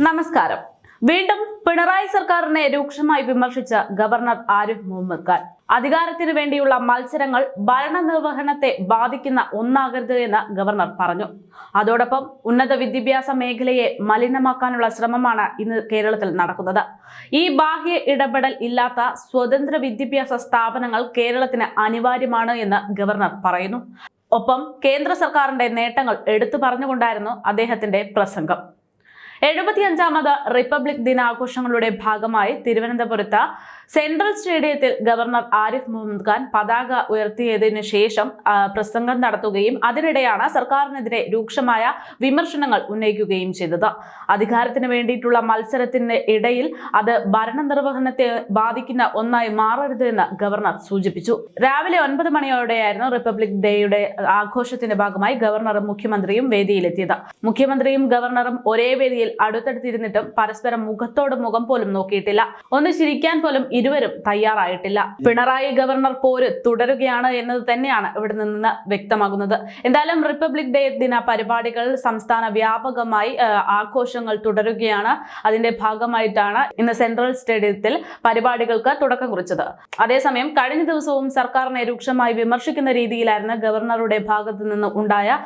നമസ്കാരം. വീണ്ടും പിണറായി സർക്കാരിനെ രൂക്ഷമായി വിമർശിച്ച ഗവർണർ ആരിഫ് മുഹമ്മദ് ഖാൻ. അധികാരത്തിന് വേണ്ടിയുള്ള മത്സരങ്ങൾ ഭരണനിർവഹണത്തെ ബാധിക്കുന്ന ഒന്നാകരുത് എന്ന് ഗവർണർ പറഞ്ഞു. അതോടൊപ്പം ഉന്നത വിദ്യാഭ്യാസ മേഖലയെ മലിനമാക്കാനുള്ള ശ്രമമാണ് ഇന്ന് കേരളത്തിൽ നടക്കുന്നത്. ഈ ബാഹ്യ ഇടപെടൽ ഇല്ലാത്ത സ്വതന്ത്ര വിദ്യാഭ്യാസ സ്ഥാപനങ്ങൾ കേരളത്തിന് അനിവാര്യമാണ് എന്ന് ഗവർണർ പറയുന്നു. ഒപ്പം കേന്ദ്ര സർക്കാരിന്റെ നേട്ടങ്ങൾ എടുത്തു പറഞ്ഞുകൊണ്ടായിരുന്നു അദ്ദേഹത്തിന്റെ പ്രസംഗം. എഴുപത്തിയഞ്ചാമത് റിപ്പബ്ലിക് ദിനാഘോഷങ്ങളുടെ ഭാഗമായി തിരുവനന്തപുരത്ത് സെൻട്രൽ സ്റ്റേഡിയത്തിൽ ഗവർണർ ആരിഫ് മുഹമ്മദ് ഖാൻ പതാക ഉയർത്തിയതിനു ശേഷം പ്രസംഗം നടത്തുകയും അതിനിടെയാണ് സർക്കാരിനെതിരെ രൂക്ഷമായ വിമർശനങ്ങൾ ഉന്നയിക്കുകയും ചെയ്തത്. അധികാരത്തിന് വേണ്ടിയിട്ടുള്ള മത്സരത്തിന്റെ ഇടയിൽ അത് ഭരണനിർവഹണത്തെ ബാധിക്കുന്ന ഒന്നായി മാറരുത് എന്ന് ഗവർണർ സൂചിപ്പിച്ചു. രാവിലെ ഒൻപത് മണിയോടെയായിരുന്നു റിപ്പബ്ലിക് ഡേയുടെ ആഘോഷത്തിന്റെ ഭാഗമായി ഗവർണറും മുഖ്യമന്ത്രിയും വേദിയിലെത്തിയത്. മുഖ്യമന്ത്രിയും ഗവർണറും ഒരേ വേദിയിൽ അടുത്തടുത്തിരുന്നിട്ടും പരസ്പരം മുഖത്തോട് മുഖം പോലും നോക്കിയിട്ടില്ല. ഒന്ന് ചിരിക്കാൻ പോലും ഇരുവരും തയ്യാറായിട്ടില്ല. പിണറായി ഗവർണർ പോര് തുടരുകയാണ് എന്നത് തന്നെയാണ് ഇവിടെ നിന്ന് വ്യക്തമാകുന്നത്. എന്തായാലും റിപ്പബ്ലിക് ഡേ ദിന പരിപാടികൾ സംസ്ഥാന വ്യാപകമായി ആഘോഷങ്ങൾ തുടരുകയാണ്. അതിന്റെ ഭാഗമായിട്ടാണ് ഇന്ന് സെൻട്രൽ സ്റ്റേഡിയത്തിൽ പരിപാടികൾക്ക് തുടക്കം കുറിച്ചത്. അതേസമയം കഴിഞ്ഞ ദിവസവും സർക്കാരിനെ രൂക്ഷമായി വിമർശിക്കുന്ന രീതിയിലായിരുന്നു ഗവർണറുടെ ഭാഗത്തു നിന്ന് ഉണ്ടായ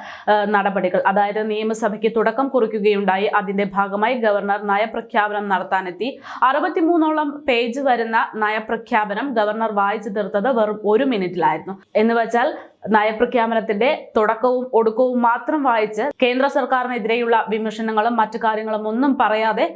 നടപടികൾ. അതായത് നിയമസഭയ്ക്ക് തുടക്കം കുറിക്കുകയുണ്ടായി. അതിന്റെ ഭാഗമായി ഗവർണർ നയപ്രഖ്യാപനം നടത്താനെത്തി. അറുപത്തിമൂന്നോളം പേജ് വരുന്ന നയപ്രഖ്യാപനം ഗവർണർ വായിച്ചു തീർത്തത് വെറും ഒരു മിനിറ്റിലായിരുന്നു. എന്ന് വെച്ചാൽ നയപ്രഖ്യാപനത്തിന്റെ തുടക്കവും ഒടുക്കവും മാത്രം വായിച്ച് കേന്ദ്ര സർക്കാരിനെതിരെയുള്ള വിമർശനങ്ങളും മറ്റു കാര്യങ്ങളും ഒന്നും പറയാതെ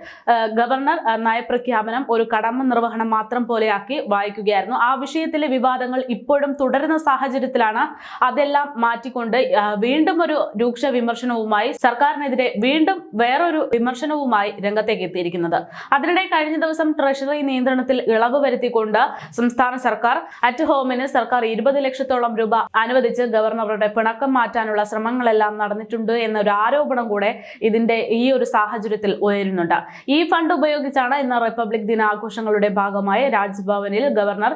ഗവർണർ നയപ്രഖ്യാപനം ഒരു കടമ നിർവഹണം മാത്രം പോലെയാക്കി വായിക്കുകയായിരുന്നു. ആ വിഷയത്തിലെ വിവാദങ്ങൾ ഇപ്പോഴും തുടരുന്ന സാഹചര്യത്തിലാണ് അതെല്ലാം മാറ്റിക്കൊണ്ട് വീണ്ടും ഒരു രൂക്ഷ വിമർശനവുമായി സർക്കാരിനെതിരെ വീണ്ടും വേറൊരു വിമർശനവുമായി രംഗത്തേക്ക് എത്തിയിരിക്കുന്നത്. അതിനിടെ കഴിഞ്ഞ ദിവസം ട്രഷറി നിയന്ത്രണത്തിൽ ഇളവ് വരുത്തിക്കൊണ്ട് സംസ്ഥാന സർക്കാർ അറ്റ് ഹോമിന് സർക്കാർ ഇരുപത് ലക്ഷത്തോളം രൂപ അനുവദിച്ച്. ഗവർണറുടെ പിണക്കം മാറ്റാനുള്ള ശ്രമങ്ങളെല്ലാം നടന്നിട്ടുണ്ട് എന്നൊരു ആരോപണം കൂടെ ഇതിന്റെ ഈ ഒരു സാഹചര്യത്തിൽ ഉയരുന്നുണ്ട്. ഈ ഫണ്ട് ഉപയോഗിച്ചാണ് ഇന്ന് റിപ്പബ്ലിക് ദിനാഘോഷങ്ങളുടെ ഭാഗമായി രാജ്ഭവനിൽ ഗവർണർ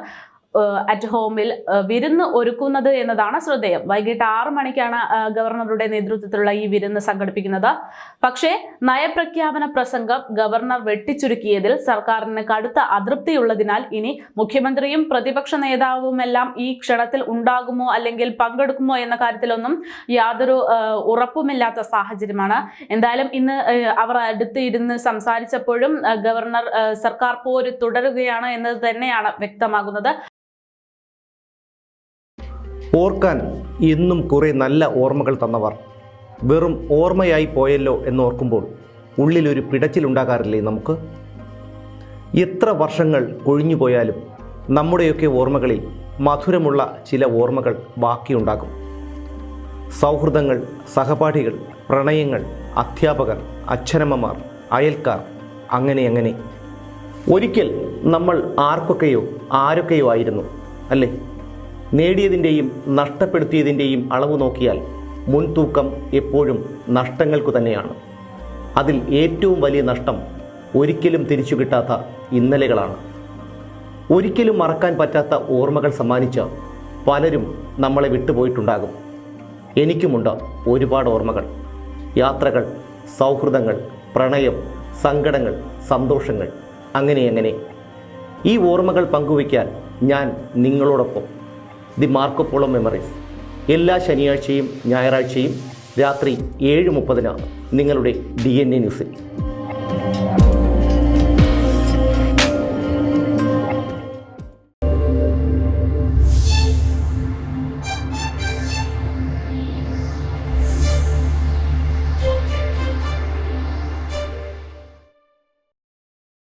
അറ്റ് ഹോമിൽ വിരുന്ന് ഒരുക്കുന്നത് എന്നതാണ് ശ്രദ്ധേയം. വൈകിട്ട് ആറു മണിക്കാണ് ഗവർണറുടെ നേതൃത്വത്തിലുള്ള ഈ വിരുന്ന് സംഘടിപ്പിക്കുന്നത്. പക്ഷേ നയപ്രഖ്യാപന പ്രസംഗം ഗവർണർ വെട്ടിച്ചുരുക്കിയതിൽ സർക്കാരിന് കടുത്ത അതൃപ്തിയുള്ളതിനാൽ ഇനി മുഖ്യമന്ത്രിയും പ്രതിപക്ഷ നേതാവുമെല്ലാം ഈ ക്ഷണത്തിൽ ഉണ്ടാകുമോ അല്ലെങ്കിൽ പങ്കെടുക്കുമോ എന്ന കാര്യത്തിലൊന്നും യാതൊരു ഉറപ്പുമില്ലാത്ത സാഹചര്യമാണ്. എന്തായാലും ഇന്ന് അവർ അടുത്ത് ഇരുന്ന് സംസാരിച്ചപ്പോഴും ഗവർണർ സർക്കാർ പോര് തുടരുകയാണ് എന്നത് തന്നെയാണ് വ്യക്തമാകുന്നത്. ഓർക്കാൻ ഇന്നും കുറേ നല്ല ഓർമ്മകൾ തന്നവർ. വെറും ഓർമ്മയായി പോയല്ലോ എന്നോർക്കുമ്പോൾ ഉള്ളിലൊരു പിടച്ചിലുണ്ടാകാറില്ലേ നമുക്ക്? എത്ര വർഷങ്ങൾ കൊഴിഞ്ഞുപോയാലും നമ്മുടെയൊക്കെ ഓർമ്മകളിൽ മധുരമുള്ള ചില ഓർമ്മകൾ ബാക്കിയുണ്ടാകും. സൗഹൃദങ്ങൾ സഹപാഠികൾ പ്രണയങ്ങൾ അധ്യാപകർ അച്ഛനമ്മമാർ അയൽക്കാർ അങ്ങനെ അങ്ങനെ. ഒരിക്കൽ നമ്മൾ ആർക്കൊക്കെയോ ആരൊക്കെയോ ആയിരുന്നു അല്ലേ? നേടിയതിന്റെയും നഷ്ടപ്പെടുത്തിയതിന്റെയും അളവ് നോക്കിയാൽ മുൻതൂക്കം എപ്പോഴും നഷ്ടങ്ങൾക്കു തന്നെയാണ്. അതിൽ ഏറ്റവും വലിയ നഷ്ടം ഒരിക്കലും തിരിച്ചു കിട്ടാത്ത ഇന്നലകളാണ്. ഒരിക്കലും മറക്കാൻ പറ്റാത്ത ഓർമ്മകൾ സമ്മാനിച്ച പലരും നമ്മളെ വിട്ടുപോയിട്ടുണ്ടാകും. എനിക്കുമുണ്ട് ഒരുപാട് ഓർമ്മകൾ. യാത്രകൾ സൗഹൃദങ്ങൾ പ്രണയം സങ്കടങ്ങൾ സന്തോഷങ്ങൾ അങ്ങനെ അങ്ങനെ. ഈ ഓർമ്മകൾ പങ്കുവയ്ക്കാൻ ഞാൻ നിങ്ങളോടൊപ്പം. The Marco Polo memories. എല്ലാ ശനിയാഴ്ചയും ഞായറാഴ്ചയും രാത്രി ഏഴ് മുപ്പതിനാണ് നിങ്ങളുടെ ഡി എൻ എ ന്യൂസിൽ.